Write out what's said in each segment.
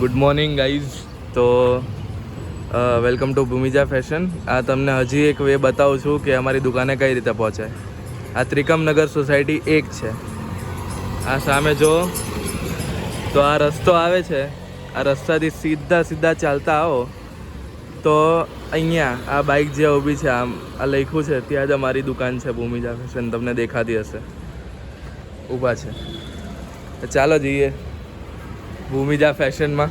Good morning guys તો welcome to Bhoomija fashion આ તમને હજી એક વે બતાવું છું કે અમારી દુકાને કઈ રીતે પહોંચે. આ ત્રિકમનગર સોસાયટી એક છે. આ સામે જો, તો આ રસ્તો આવે છે. આ રસ્તાથી સીધા સીધા ચાલતા આવો. તો અહીંયા આ બાઇક જે ઊભી છે, આમ આ લખ્યું છે, ત્યાં જ અમારી દુકાન છે ભૂમિજા ફેશન તમને દેખાતી હશે. ઊભા છે. ચાલો જઈએ. ભૂમિજા ફેશનમાં.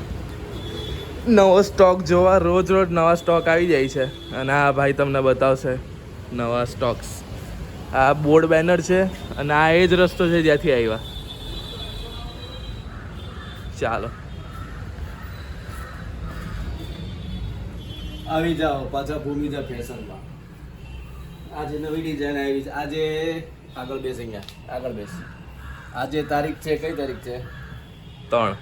નવો સ્ટોક જોવા રોજ રોજ નવા સ્ટોક આવી જાય છે. અને આ ભાઈ તમને બતાવશે નવા સ્ટોક્સ આ બોર્ડ બેનર છે અને આ એ જ રસ્તો છે જ્યાંથી આવ્યા. ચાલો. આવી જાઓ પાછા ભૂમિજા ફેશનમાં. આજે નવી ડિઝાઇન આવી છે. આજે આગળ બેસ અહીંયા આગળ બેસ. આજે તારીખ છે કઈ તારીખ છે? ત્રણ.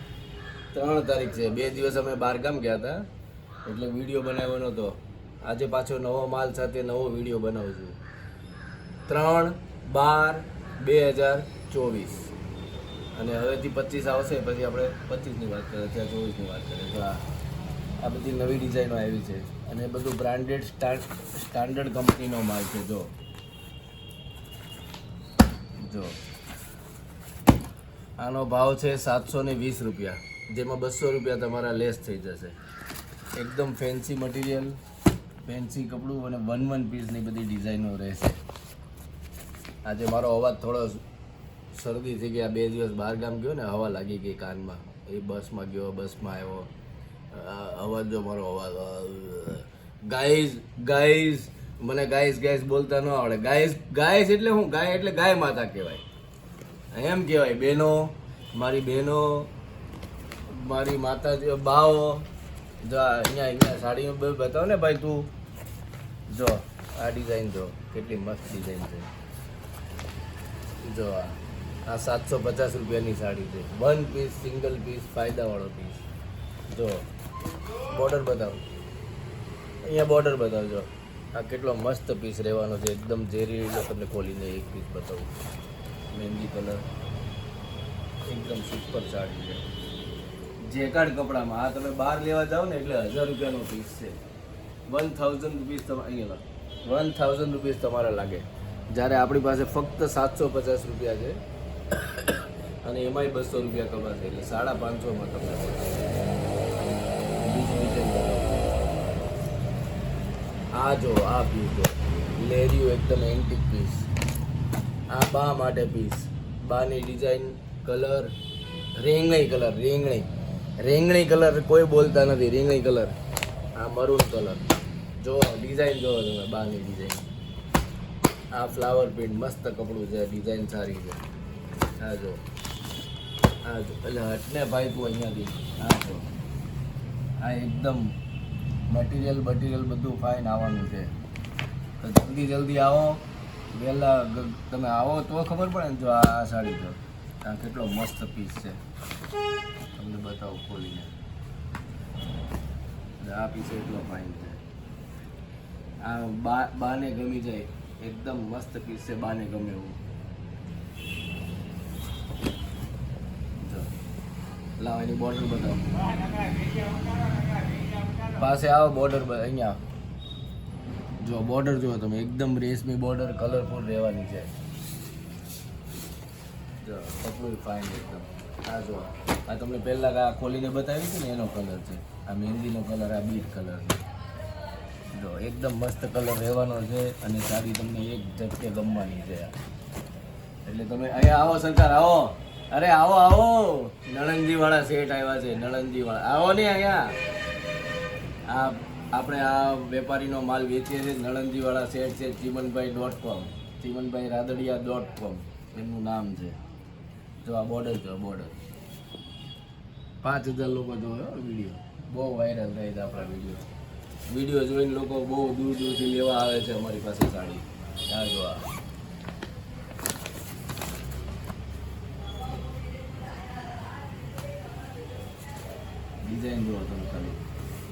ત્રણ તારીખ છે. બે દિવસ અમે બહારગામ ગયા હતા. એટલે વીડિયો બનાવ્યો નહોતો. આજે પાછો નવો માલ સાથે નવો વીડિયો બનાવું છું. ત્રણ બાર બે હજાર ચોવીસ. અને હવેથી પચીસ આવશે, પછી આપણે પચીસની વાત કરીએ ત્યાં ચોવીસની વાત કરીએ. તો આ બધી નવી ડિઝાઇનો આવી છે. અને બધું બ્રાન્ડેડ સ્ટાન્ડર્ડ કંપનીનો માલ છે, જો. જો. આનો ભાવ છે સાતસો વીસ રૂપિયા. જેમાં બસો રૂપિયા તમારા લેસ થઈ જશે. એકદમ ફેન્સી મટીરિયલ ફેન્સી કપડું અને વન વન પીસની બધી ડિઝાઇનો રહેશે. આજે મારો અવાજ થોડો શરદી થઈ ગયા બે દિવસ બહાર ગામ ગયો ને, હવા લાગી ગઈ કાનમાં. એ બસમાં ગયો, બસમાં આવ્યો. અવાજ જો મારો અવાજ ગાઈઝ ગાઈઝ, મને ગાઈઝ ગાઈઝ બોલતા ન આવડે. ગાઈઝ ગાઈઝ એટલે હું, ગાય એટલે ગાય માતા કહેવાય. એમ કહેવાય, બહેનો, મારી બહેનો મારી માતાજી બાઓ, જો અહીંયા અહીંયા સાડી બતાવો ને ભાઈ તું. જો, આ ડિઝાઇન જો, કેટલી મસ્ત ડિઝાઇન છે. જો આ સાતસો પચાસ રૂપિયાની સાડી છે. વન પીસ સિંગલ પીસ ફાયદાવાળો પીસ જો બોર્ડર બતાવો. અહીંયા બોર્ડર બતાવજો આ કેટલો મસ્ત પીસ રહેવાનો છે. એકદમ ઝેરી તમને ખોલીને એક પીસ બતાવું. મહેંદી કલર એકદમ સુપર સાડી છે. જેકાર્ડ કપડામાં, આ તમે બહાર લેવા જાઓ ને એટલે હજાર રૂપિયાનો પીસ છે. વન થાઉઝન્ડ રૂપીસ તમારે અહીંયા વન થાઉઝન્ડ રૂપીસ તમારા લાગે. જ્યારે આપણી પાસે ફક્ત સાતસો પચાસ રૂપિયા છે, અને એમાંય બસો રૂપિયા કમાશે, એટલે સાડા પાંચસોમાં તમને આ જો, આ પીસ જો. લેરિયું એકદમ એન્ટિક પીસ આ બા માટે પીસ બાની ડિઝાઇન કલર રેંગણી કલર રેંગણી. રેંગણી કલર કોઈ બોલતા નથી, રેંગણી કલર. આ મરૂન કલર. જો ડિઝાઇન જોવો તમે, બાની ડિઝાઇન આ ફ્લાવર પ્રિન્ટ મસ્ત કપડું છે ડિઝાઇન સારી છે. આ જો. આ જો. એટલે હટને ભાઈ તું અહીંયાથી. આ જો. આ એકદમ મટીરિયલ બટીરિયલ બધું ફાઇન આવવાનું છે. તો જલ્દી જલ્દી આવો. વહેલા તમે આવો તો ખબર પડે ને જો આ સાડી તો. આ કેટલો મસ્ત પીસ છે. તમને બતાવું ખોલીને એટલે આ પીસ એટલો ફાઇન છે આ બા બાને ગમી જાય એકદમ મસ્ત પીસ છે બાને ગમે એવું જો લાવ એની બોર્ડર બતાવો પાસે આવો બોર્ડર અહીંયા જો બોર્ડર જુઓ તમે એકદમ રેશમી બોર્ડર કલરફુલ રહેવાની છે જો કપડું ફાઇન એકદમ આ જો આ તમને પહેલાં આ ખોલીને બતાવી હતી ને, એનો કલર છે. આ મહેંદીનો કલર આ બીટ કલર છે. જો, એકદમ મસ્ત કલર રહેવાનો છે અને સાડી તમને એક ઝટકે ગમવાની છે. એટલે તમે અહીંયા આવો, સરકાર, આવો. અરે, આવો આવો. નણંદજીવાળા વાળા સેટ આવ્યા છે નણંદજીવાળા વાળા આવો ને અહીંયા. આ આપણે આ વેપારીનો માલ વેચીએ છીએ વાળા સેટ છે, Chimanbhai dot com Chimanbhai Radadiya dot com એમનું નામ છે. જો, આ બોર્ડર જો બોર્ડર પાંચ હજાર લોકો જોયો વીડિયો. બહુ વાયરલ થાય છે આપણા વીડિયો. વીડિયો જોઈને લોકો બહુ દૂર દૂરથી લેવા આવે છે અમારી પાસે સાડી. આ જોવા ડિઝાઇન જુઓ તમે ખાલી.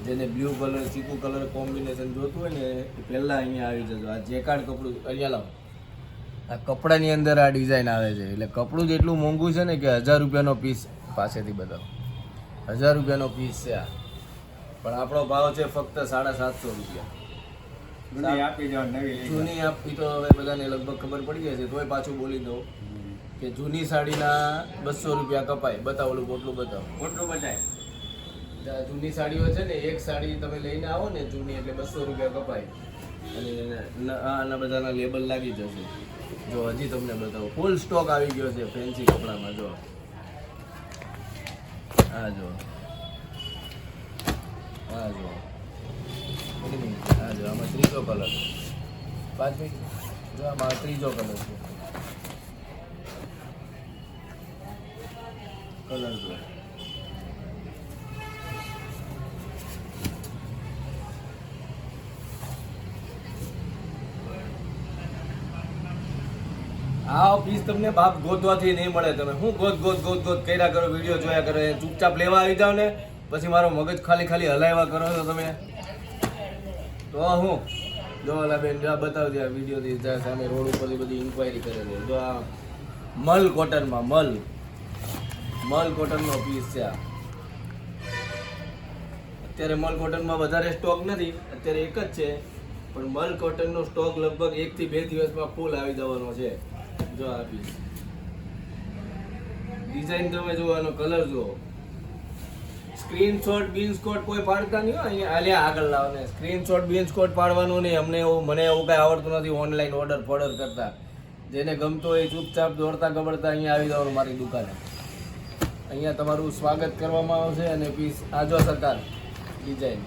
જેને બ્લુ કલર ચીકુ કલર કોમ્બિનેશન જોતું હોય ને, એ પહેલાં અહીંયા આવી જજો. આ જેકાર્ડ કપડું, અહીંયા લાવો. આ કપડાની અંદર આ ડિઝાઇન આવે છે. એટલે કપડું જ એટલું મોંઘું છે ને કે હજાર રૂપિયાનો પીસ પાસેથી બતાવો. હજાર રૂપિયાનો પીસ છે આ. પણ આપણો ભાવ છે ફક્ત સાડા સાતસો રૂપિયા. જૂની આપી. જૂની તો હવે બધાને લગભગ ખબર પડી જાય છે તોય પાછું બોલી દઉં કે જૂની સાડીના બસો રૂપિયા કપાય. બતાવો ઓલું પોટલું બતાવો. ખોટું બતાય. જૂની સાડીઓ છે ને એક સાડી તમે લઈને આવો ને જૂની એટલે બસો રૂપિયા કપાય. અને આના બધાના લેબલ લાગી જશે. જો હજી તમને બતાવો. ફૂલ સ્ટોક આવી ગયો છે ફેન્સી કપડામાં જો. આ જો આ જો? આ જો આમાં ત્રીજો કલર પાંચ મિનિટ. જો, આમાં ત્રીજો કલર છે. કલર જો આ પીસ તમને બાપ ગોતવાથી નહીં મળે. તમે હું ગોત ગોત ગોત ગોત કર્યા કરો વીડિયો જોયા કરો ચૂપચાપ લેવા આવી જાવ ને, પછી મારો મગજ ખાલી ખાલી હલાવ્યા કરો છો તમે. તો હું? જો ઓલા બેન, જો બતાવજો આ વિડીયોથી જ્યાં સામે રોડ ઉપરથી બધી ઇન્ક્વાયરી કરે છે. જો આ મલ કોટનમાં, મલ. મલ કોટનનો પીસ છે આ. અત્યારે મલ કોટનમાં વધારે સ્ટોક નથી, અત્યારે એક જ છે, પણ મલ કોટનનો સ્ટોક લગભગ એકથી બે દિવસમાં ફૂલ આવી જવાનો છે. જો આ પીસ ડિઝાઇન તમે જોવાનો કલર જુઓ. સ્ક્રીનશોટ બીનસ્કોટ કોઈ પાડતા નહીં હોય અહીંયા આગળ લાવને. સ્ક્રીનશોટ બીનસ્કોટ પાડવાનું નહીં. અમને એવું મને એવું કાંઈ આવડતું નથી ઓનલાઈન ઓર્ડર ફોર્ડર કરતા. જેને ગમતો હોય એ ચૂપચાપ દોડતા ગબડતા અહીંયા આવી જવાનું મારી દુકાને. અહીંયા તમારું સ્વાગત કરવામાં આવશે અને પીસ આજો સરકાર. ડિઝાઇન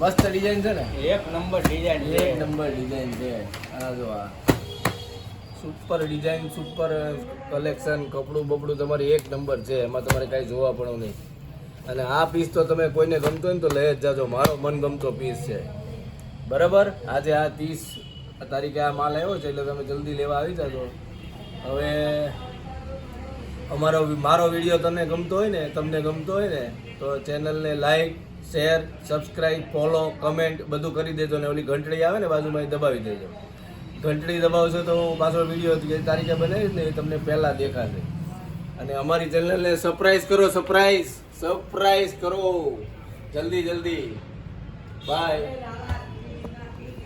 મસ્ત ડિઝાઇન છે ને? એક નંબર ડિઝાઇન એક નંબર ડિઝાઇન છે. આ જો આ. સુપર ડિઝાઇન સુપર કલેક્શન કપડું બપડું તમારી એક નંબર છે, એમાં તમારે કાંઈ જોવા પણ નહીં. અને આ પીસ તો તમે કોઈને ગમતો હોય ને તો લઈ જ જાજો, મારો મનગમતો પીસ છે. બરાબર? આજે આ ત્રીસ તારીખે આ માલ આવ્યો છે, એટલે તમે જલ્દી લેવા આવી જાજો. હવે અમારો મારો વીડિયો તમને ગમતો હોય ને, તમને ગમતો હોય ને, તો ચેનલને like share subscribe follow comment બધું કરી દેજો ને ઓલી ઘંટડી આવે ને બાજુમાં એ દબાવી દેજો. ઘંટડી દબાવશો તો પાછો વીડિયો જે તારીખે બનાવીશ ને તમને પહેલાં દેખાશે. અને અમારી ચેનલને સરપ્રાઈઝ કરો સરપ્રાઈઝ સરપ્રાઈઝ કરો. જલ્દી જલ્દી. બાય